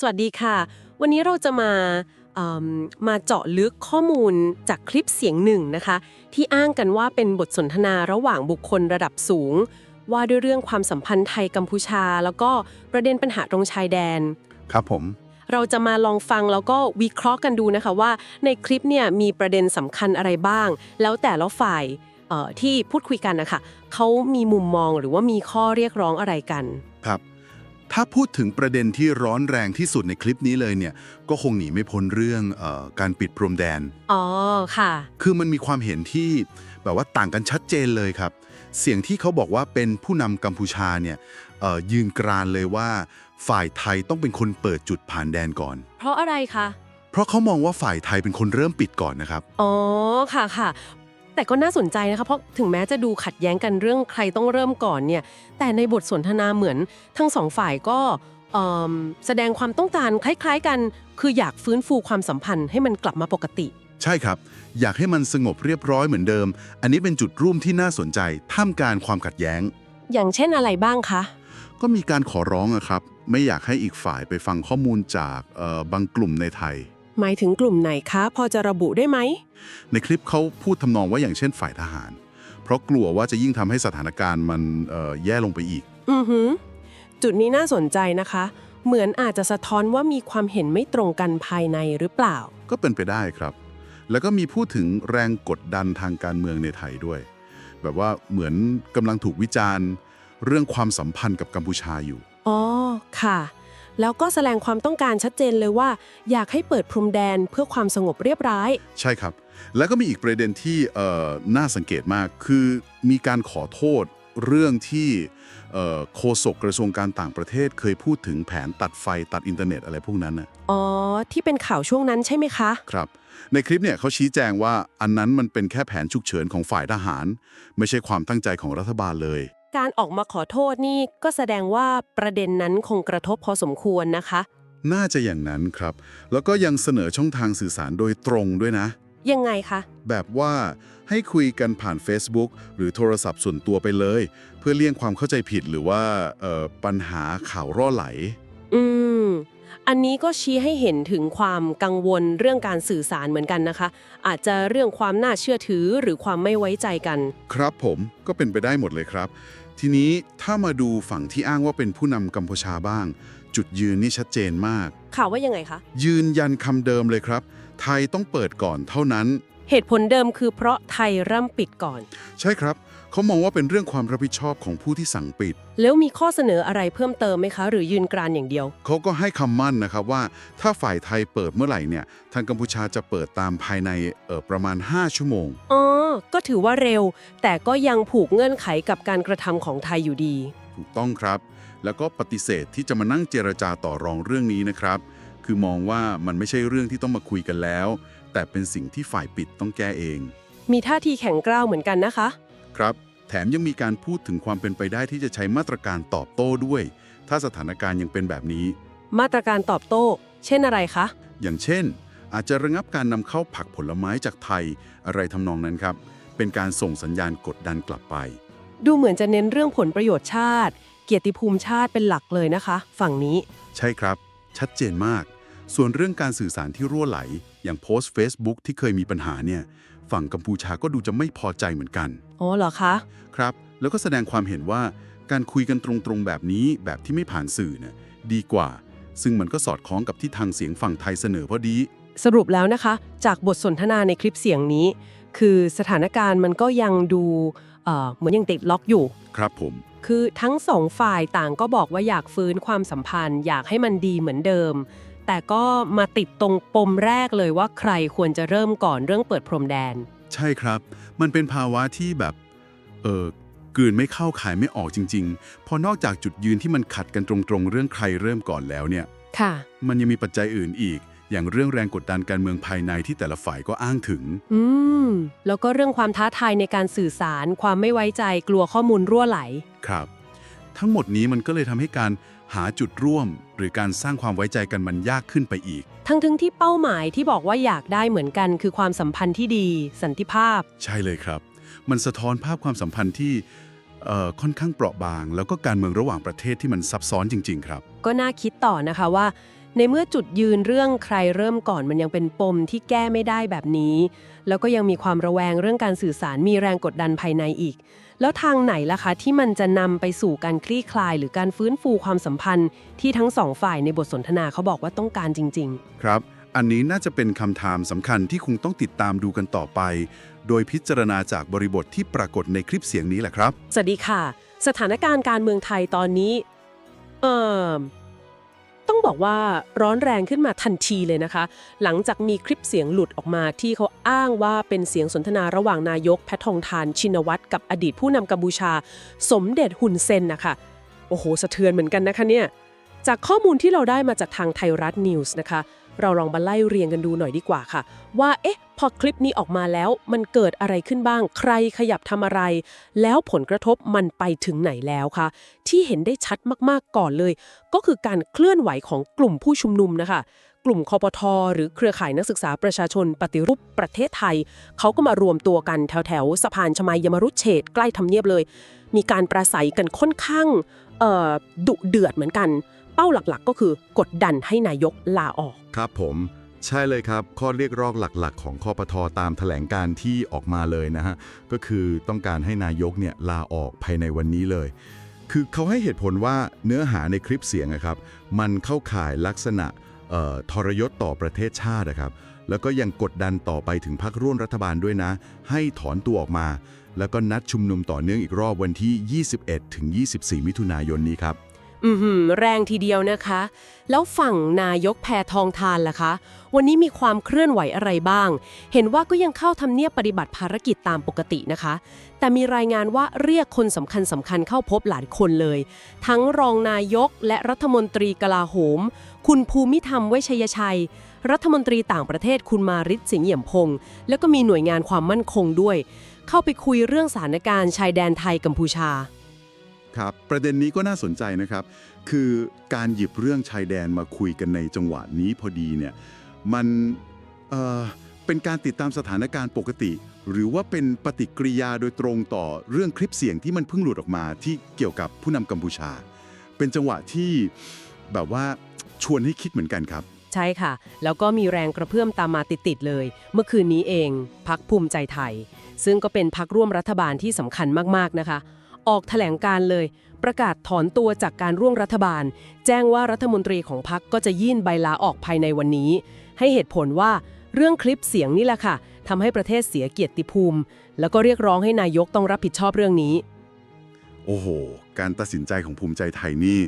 สวัสดีค่ะ วันนี้เราจะมาเอิ่มมาเจาะลึกข้อมูลจากคลิปเสียงหนึ่งนะคะ ที่อ้างกันว่าเป็นบทสนทนาระหว่างบุคคลระดับสูง ว่าด้วยเรื่องความสัมพันธ์ไทยกัมพูชา แล้วก็ประเด็นปัญหาตรงชายแดน ครับผม เราจะมาลองฟังแล้วก็วิเคราะห์กันดูนะคะว่าในคลิปเนี่ยมีประเด็นสำคัญอะไรบ้าง แล้วแต่ละฝ่ายเอ่อที่พูดคุยกันนะคะเขามีมุมมองหรือว่ามีข้อเรียกร้องอะไรกันครับ ถ้าพูดถึงประเด็นที่ร้อนแรงที่สุดในคลิปนี้เลยเนี่ย ก็คงหนีไม่พ้นเรื่องเออการปิดพรมแดน อ๋อ ค่ะ คือมันมีความเห็นที่แบบว่าต่างกันชัดเจนเลยครับ เสียงที่เขาบอกว่าเป็นผู้นำกัมพูชาเนี่ยเอ่อยืนกรานเลยว่าฝ่ายไทยต้องเป็นคนเปิดจุดผ่านแดนก่อน เพราะอะไรคะ เพราะเขามองว่าฝ่ายไทยเป็นคนเริ่มปิดก่อนนะครับ อ๋อ ค่ะค่ะ แต่ก็น่าสนใจนะคะเพราะถึงแม้จะดูขัดแย้งกันเรื่องใครต้องเริ่มก่อนเนี่ยแต่ในบทสนทนาเหมือนทั้งสองฝ่ายก็เอิ่มแสดงความต้องการคล้ายๆกัน คืออยากฟื้นฟูความสัมพันธ์ให้มันกลับมาปกติ ใช่ครับ อยากให้มันสงบเรียบร้อยเหมือนเดิม อันนี้เป็นจุดร่วมที่น่าสนใจ ท่ามกลางความขัดแย้ง อย่างเช่นอะไรบ้างคะ ก็มีการขอร้องอะครับ ไม่อยากให้อีกฝ่ายไปฟังข้อมูลจากเอ่อบางกลุ่มในไทย หมายถึงกลุ่มไหนคะ พอจะระบุได้ไหม ในคลิปเขาพูดทำนองว่าอย่างเช่นฝ่ายทหาร เพราะกลัวว่าจะยิ่งทำให้สถานการณ์มันเอ่อแย่ลงไปอีก อือหือ จุดนี้น่าสนใจนะคะ เหมือนอาจจะสะท้อนว่ามีความเห็นไม่ตรงกันภายในหรือเปล่า ก็เป็นไปได้ครับ แล้วก็มีพูดถึงแรงกดดันทางการเมืองในไทยด้วย แบบว่าเหมือนกำลังถูกวิจารณ์ เรื่องความสัมพันธ์กับกัมพูชาอยู่ อ๋อ ค่ะ แล้วก็แสดงความต้องการชัดเจนเลยว่า อยากให้เปิดพรมแดนเพื่อความสงบเรียบร้อย ใช่ครับ แล้วก็มีอีกประเด็นที่เอ่อน่าสังเกตมากคือมีการขอโทษเรื่องที่เอ่อโฆษกกระทรวงการต่างประเทศเคยพูดถึงแผนตัดไฟตัดอินเทอร์เน็ตอะไรพวกนั้นนะอ๋อ ที่เป็นข่าวช่วงนั้นใช่ไหมคะ ครับ ในคลิปเนี่ยเขาชี้แจงว่าอันนั้นมันเป็นแค่แผนฉุกเฉินของฝ่ายทหาร ไม่ใช่ความตั้งใจของรัฐบาลเลย การออกมาขอโทษนี่ก็แสดงว่าประเด็นนั้นคงกระทบพอสมควรนะคะ น่าจะอย่างนั้นครับ แล้วก็ยังเสนอช่องทางสื่อสารโดยตรงด้วยนะ ยังไงคะ แบบว่าให้คุยกันผ่าน Facebook หรือโทรศัพท์ส่วนตัวไปเลย เพื่อเลี่ยงความเข้าใจผิดหรือว่าเอ่อปัญหาข่าวร่อไหล อืม อันนี้ก็ชี้ให้เห็นถึงความกังวลเรื่องการสื่อสารเหมือนกันนะคะ อาจจะเรื่องความน่าเชื่อถือหรือความไม่ไว้ใจกัน ครับผมก็เป็นไปได้หมดเลยครับ ทีนี้ถ้ามาดูฝั่งที่อ้างว่าเป็นผู้นำกัมพูชาบ้าง จุดยืนนี่ชัดเจนมาก ข่าวว่ายังไงคะ ยืนยันคำเดิมเลยครับ ไทยต้องเปิดก่อนเท่านั้น เหตุผลเดิมคือเพราะไทยเริ่มปิดก่อน ใช่ครับ เขามองว่าเป็นเรื่องความรับผิดชอบของผู้ที่สั่งปิด แล้วมีข้อเสนออะไรเพิ่มเติมไหมคะ หรือยืนกรานอย่างเดียว เขาก็ให้คำมั่นนะครับว่า ถ้าฝ่ายไทยเปิดเมื่อไหร่เนี่ยทางกัมพูชาจะเปิดตามภายในเออประมาณ 5 ชั่วโมง อ๋อ ก็ถือว่าเร็ว แต่ก็ยังผูกเงื่อนไขกับการกระทำของไทยอยู่ดี ถูกต้องครับ แล้วก็ปฏิเสธที่จะมานั่งเจรจาต่อรองเรื่องนี้นะครับ คือมองว่ามันไม่ใช่เรื่องที่ต้องมาคุยกันแล้ว แต่เป็นสิ่งที่ฝ่ายปิดต้องแก้เอง มีท่าทีแข็งกร้าวเหมือนกันนะคะ ครับ แถมยังมีการพูดถึงความเป็นไปได้ที่จะใช้มาตรการตอบโต้ด้วย ถ้าสถานการณ์ยังเป็นแบบนี้ มาตรการตอบโต้ เช่นอะไรคะ อย่างเช่น อาจจะระงับการนำเข้าผักผลไม้จากไทย อะไรทำนองนั้นครับ เป็นการส่งสัญญาณกดดันกลับไป ดูเหมือนจะเน้นเรื่องผลประโยชน์ชาติ เกียรติภูมิชาติเป็นหลักเลยนะคะ ฝั่งนี้ ใช่ครับ ชัดเจนมาก ส่วนเรื่องการสื่อสารที่รั่วไหล อย่างโพสต์ Facebook ที่เคยมีปัญหาเนี่ย ฝั่งกัมพูชาก็ดูจะไม่พอใจเหมือนกันอ๋อเหรอคะ ครับ แล้วก็แสดงความเห็นว่าการคุยกันตรงๆแบบนี้แบบที่ไม่ผ่านสื่อเนี่ยดีกว่า ซึ่งมันก็สอดคล้องกับที่ทางเสียงฝั่งไทยเสนอพอดี สรุปแล้วนะคะ จากบทสนทนาในคลิปเสียงนี้ คือสถานการณ์มันก็ยังดูเอ่อเหมือนยังติดล็อกอยู่ ครับผม คือทั้งสองฝ่ายต่างก็บอกว่าอยากฟื้นความสัมพันธ์ อยากให้มันดีเหมือนเดิม แต่ก็มาติดตรงปมแรกเลยว่าใครควรจะเริ่มก่อนเรื่องเปิดพรมแดน ใช่ครับ มันเป็นภาวะที่แบบ เออกลืนไม่เข้าขายไม่ออกจริง ๆ พอนอกจากจุดยืนที่มันขัดกันตรงๆ เรื่องใครเริ่มก่อนแล้วเนี่ย ค่ะ มันยังมีปัจจัยอื่นอีก อย่างเรื่องแรงกดดันการเมืองภายในที่แต่ละฝ่ายก็อ้างถึง อืม แล้วก็เรื่องความท้าทายในการสื่อสาร ความไม่ไว้ใจ กลัวข้อมูลรั่วไหล ครับ ทั้งหมดนี้มันก็เลยทำให้การหาจุดร่วม หรือการสร้างความไว้ใจกันมันยากขึ้นไปอีก ทั้งถึงที่เป้าหมายที่บอกว่าอยากได้เหมือนกัน คือความสัมพันธ์ที่ดี สันติภาพ ใช่เลยครับ มันสะท้อนภาพความสัมพันธ์ที่เอ่อค่อนข้างเปราะบาง แล้วก็การเมืองระหว่างประเทศที่มันซับซ้อนจริง ๆ ครับ ก็น่าคิดต่อนะคะว่า ในเมื่อจุดยืนเรื่องใครเริ่มก่อนมันยังเป็นปมที่แก้ไม่ได้แบบนี้ แล้วก็ยังมีความระแวงเรื่องการสื่อสารมีแรงกดดันภายในอีก แล้วทางไหนล่ะคะที่มันจะนำไปสู่การคลี่คลาย หรือการฟื้นฟูความสัมพันธ์ ที่ทั้งสองฝ่ายในบทสนทนาเขาบอกว่าต้องการจริง ๆ ครับ อันนี้น่าจะเป็นคำถามสำคัญที่คงต้องติดตามดูกันต่อไป โดยพิจารณาจากบริบทที่ปรากฏในคลิปเสียงนี้แหละครับ สวัสดีค่ะ สถานการณ์การเมืองไทยตอนนี้ เอ่อ ต้องบอกว่าร้อนแรงขึ้นมาทันทีเลยนะคะ หลังจากมีคลิปเสียงหลุดออกมาที่เขาอ้างว่าเป็นเสียงสนทนาระหว่างนายกแพทองทานชินวัตรกับอดีตผู้นำกัมพูชา สมเด็จฮุนเซนนะคะโอ้โห สะเทือนเหมือนกันนะคะเนี่ยจากข้อมูลที่เราได้มาจากทางไทยรัฐนิวส์นะคะ เราลองมาไล่เรียงกันดูหน่อยดีกว่าค่ะ ว่าเอ๊ะพอคลิปนี้ออกมาแล้วมันเกิดอะไรขึ้นบ้าง ใครขยับทำอะไร แล้วผลกระทบมันไปถึงไหนแล้วคะที่เห็นได้ชัดมากๆก่อนเลย ก็คือการเคลื่อนไหวของกลุ่มผู้ชุมนุมนะคะ กลุ่มคอปทหรือเครือข่ายนักศึกษาประชาชนปฏิรูปประเทศไทย เขาก็มารวมตัวกันแถวแถวๆสะพานชมัยยมรุเฉดใกล้ทำเนียบเลย มีการประสัยกันค่อนข้างดุเดือดเหมือนกัน เป้าหลักๆ ก็คือกดดันให้นายกลาออก ครับผม ใช่เลยครับ ข้อเรียกร้องหลักๆ ของคอปทอตามแถลงการที่ออกมาเลยนะฮะ ก็คือต้องการให้นายกเนี่ยลาออกภายในวันนี้เลย คือเขาให้เหตุผลว่าเนื้อหาในคลิปเสียงอะครับ มันเข้าข่ายลักษณะเอ่อทรยศต่อประเทศชาตินะครับ แล้วก็ยังกดดันต่อไปถึงพรรคร่วมรัฐบาลด้วยนะ ให้ถอนตัวออกมา แล้วก็นัดชุมนุมต่อเนื่องอีกรอบวันที่ 21 ถึง 24 มิถุนายนนี้ครับ อือหือแรงทีเดียวนะคะ แล้วฝั่งนายกแพทองทานล่ะคะ วันนี้มีความเคลื่อนไหวอะไรบ้าง เห็นว่าก็ยังเข้าทำเนียบปฏิบัติภารกิจตามปกตินะคะ แต่มีรายงานว่าเรียกคนสำคัญสำคัญเข้าพบหลายคนเลย ทั้งรองนายกและรัฐมนตรีกลาโหม คุณภูมิธรรมเวชยชัย รัฐมนตรีต่างประเทศคุณมาริศสิงห์เหี่ยมพงษ์แล้วก็มีหน่วยงานความมั่นคงด้วย เข้าไปคุยเรื่องสถานการณ์ชายแดนไทยกัมพูชา ครับ ประเด็นนี้ก็น่าสนใจนะครับ คือการหยิบเรื่องชายแดนมาคุยกันในจังหวะนี้พอดีเนี่ยมันเเป็นการติดตามสถานการณ์ปกติ หรือว่าเป็นปฏิกิริยาโดยตรงต่อเรื่องคลิปเสียงที่มันเพิ่งหลุดออกมาที่เกี่ยวกับผู้นำกัมพูชา เป็นจังหวะที่แบบว่าชวนให้คิดเหมือนกันครับใช่ค่ะ แล้วก็มีแรงกระเพื่อมตามมาติดๆเลย เมื่อคืนนี้เองพักภูมิใจไทย ซึ่งก็เป็นพักร่วมรัฐบาลที่สำคัญมากๆนะคะ ออกแถลงการเลย ประกาศถอนตัวจากการร่วมรัฐบาล แจ้งว่ารัฐมนตรีของพักก็จะยื่นใบลาออกภายในวันนี้ ให้เหตุผลว่าเรื่องคลิปเสียงนี่แหละค่ะทำให้ประเทศเสียเกียรติภูมิ แล้วก็เรียกร้องให้นายกต้องรับผิดชอบเรื่องนี้ โอ้โห การตัดสินใจของภูมิใจไทยนี่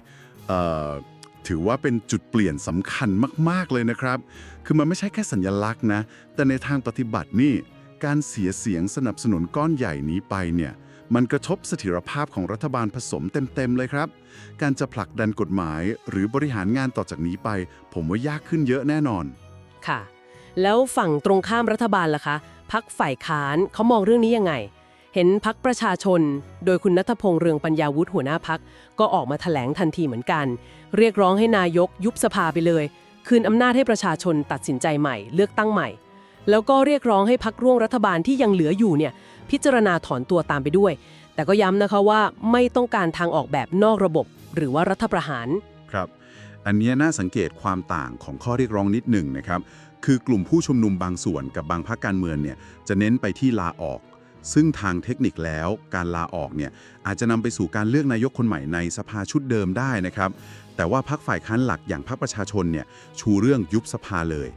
ถือว่าเป็นจุดเปลี่ยนสำคัญมาก ๆ เลยนะครับ คือมันไม่ใช่แค่สัญญลักษณ์นะ แต่ในทางปฏิบัตินี่ การเสียเสียงสนับสนุนก้อนใหญ่นี้ไปเนี่ย มันกระทบเสถียรภาพของรัฐบาลผสมเต็ม ๆ เลยครับ การจะผลักดันกฎหมายหรือบริหารงานต่อจากนี้ไป ผมว่ายากขึ้นเยอะแน่นอน ค่ะ แล้วฝั่งตรงข้ามรัฐบาลล่ะคะพักฝ่ายค้านเขามองเรื่องนี้ยังไง เห็นพักประชาชน โดยคุณนัทพงษ์เรืองปัญญาวุฒิหัวหน้าพักก็ออกมาแถลงทันทีเหมือนกัน เรียกร้องให้นายกยุบสภาไปเลย คืนอำนาจให้ประชาชนตัดสินใจใหม่ เลือกตั้งใหม่ แล้วก็เรียกร้องให้พักร่วมรัฐบาลที่ยังเหลืออยู่เนี่ยพิจารณาถอนตัวตามไปด้วย แต่ก็ย้ำนะคะว่าไม่ต้องการทางออกแบบนอกระบบ หรือว่ารัฐประหาร ครับ อันเนี้ยน่าสังเกตความต่างของข้อเรียกร้องนิดหนึ่งนะครับ คือกลุ่มผู้ชุมนุมบางส่วนกับบางพรรคการเมืองเนี่ยจะเน้นไปที่ลาออก ซึ่งทางเทคนิคแล้วการลาออกเนี่ยอาจจะนำไปสู่การเลือกนายกคนใหม่ในสภาชุดเดิมได้นะครับ แต่ว่าพรรคฝ่ายค้านหลักอย่างพรรคประชาชนเนี่ยชูเรื่องยุบสภาเลย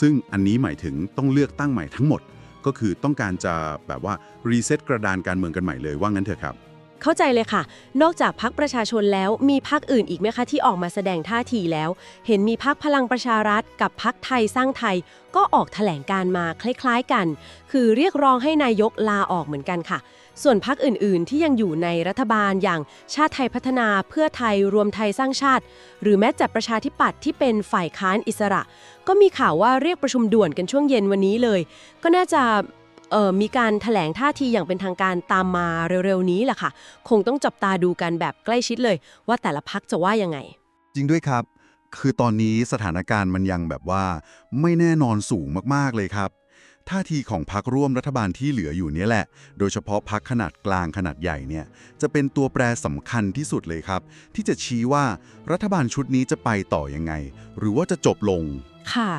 ซึ่งอันนี้หมายถึงต้องเลือกตั้งใหม่ทั้งหมด ก็คือต้องการจะแบบว่ารีเซ็ตกระดานการเมืองกันใหม่เลยว่างั้นเถอะครับ เข้าใจเลยค่ะ นอกจากพักประชาชนแล้วมีพักอื่นอีกไหมคะที่ออกมาแสดงท่าทีแล้ว เห็นมีพักพลังประชารัฐ กับพักไทยสร้างไทย ก็ออกแถลงการมาคล้ายๆกัน คือเรียกร้องให้นายกลาออกเหมือนกันค่ะ ส่วนพักอื่น ๆ ที่ยังอยู่ในรัฐบาลอย่างชาติไทยพัฒนาเพื่อไทยรวมไทยสร้างชาติ หรือแม้แต่ประชาธิปัตย์ที่เป็นฝ่ายค้านอิสระ ก็มีข่าวว่าเรียกประชุมด่วนกันช่วงเย็นวันนี้เลย ก็น่าจะเอ่อมีการแถลงท่าทีอย่างเป็นทางการตามมาเร็ว ๆ นี้แหละค่ะ คงต้องจับตาดูกันแบบใกล้ชิดเลย ว่าแต่ละพักจะว่ายังไง จริงด้วยครับ คือตอนนี้สถานการณ์มันยังแบบว่า ไม่แน่นอนสูงมากๆเลยครับ ท่าทีของพรรคร่วมรัฐบาลที่เหลืออยู่นี่แหละ โดยเฉพาะพรรคขนาดกลางขนาดใหญ่เนี่ย จะเป็นตัวแปรสำคัญที่สุดเลยครับ ที่จะชี้ว่ารัฐบาลชุดนี้จะไปต่อยังไง หรือว่าจะจบลง ค่ะ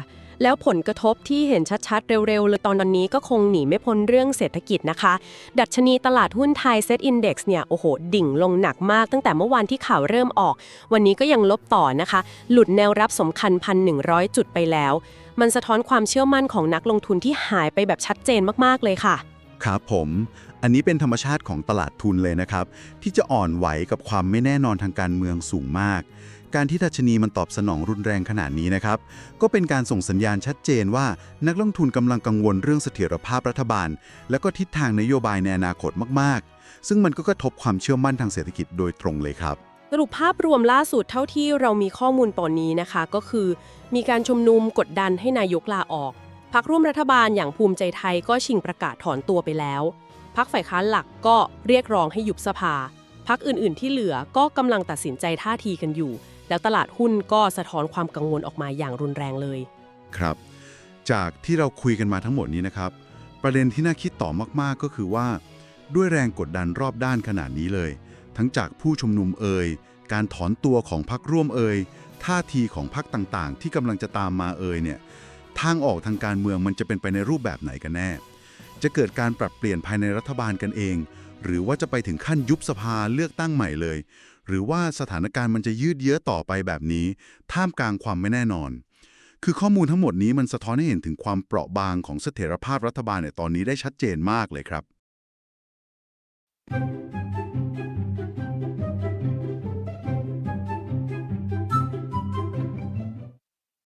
แล้วผลกระทบที่เห็นชัดๆ เร็วๆเลยตอนนี้ก็คงหนีไม่พ้นเรื่องเศรษฐกิจนะคะ ดัชนีตลาดหุ้นไทย Set Index เนี่ย โอ้โห ดิ่งลงหนักมากตั้งแต่เมื่อวานที่ข่าวเริ่มออก วันนี้ก็ยังลบต่อนะคะ หลุดแนวรับสำคัญ 1,100 จุดไปแล้ว มันสะท้อนความเชื่อมั่นของนักลงทุนที่หายไปแบบชัดเจนมากๆเลยค่ะ ครับผม อันนี้เป็นธรรมชาติของตลาดทุนเลยนะครับ ที่จะอ่อนไหวกับความไม่แน่นอนทางการเมืองสูงมาก การที่ดัชนีมันตอบสนองรุนแรงขนาดนี้นะครับ ก็เป็นการส่งสัญญาณชัดเจนว่า นักลงทุนกำลังกังวลเรื่องเสถียรภาพรัฐบาล แล้วก็ทิศทางนโยบายในอนาคตมากๆ ซึ่งมันก็กระทบความเชื่อมั่นทางเศรษฐกิจโดยตรงเลยครับสรุปภาพรวมล่าสุดเท่าที่เรามีข้อมูลตอนนี้นะคะ ก็คือมีการชุมนุมกดดันให้นายกลาออกพักร่วมรัฐบาลอย่างภูมิใจไทยก็ชิงประกาศถอนตัวไปแล้วพักฝ่ายค้านหลักก็เรียกร้องให้ยุบสภาพักอื่นๆที่เหลือก็กำลังตัดสินใจท่าทีกันอยู่ แล้วตลาดหุ้นก็สะท้อนความกังวลออกมาอย่างรุนแรงเลย ครับ จากที่เราคุยกันมาทั้งหมดนี้นะครับ ประเด็นที่น่าคิดต่อมากๆก็คือว่า ด้วยแรงกดดันรอบด้านขนาดนี้เลย ทั้งจากผู้ชุมนุมเอ่ยการถอนตัวของพรรคร่วมเอ่ยท่าทีของพรรคต่างๆ ที่กำลังจะตามมาเอ่ยเนี่ยทางออกทางการเมืองมันจะเป็นไปในรูปแบบไหนกันแน่ จะเกิดการปรับเปลี่ยนภายในรัฐบาลกันเอง หรือว่าจะไปถึงขั้นยุบสภาเลือกตั้งใหม่เลย หรือว่าสถานการณ์มันจะยืดเยื้อต่อไปแบบนี้ ท่ามกลางความไม่แน่นอน คือข้อมูลทั้งหมดนี้มันสะท้อนให้เห็นถึงความเปราะบางของเสถียรภาพรัฐบาลในตอนนี้ได้ชัดเจนมากเลยครับ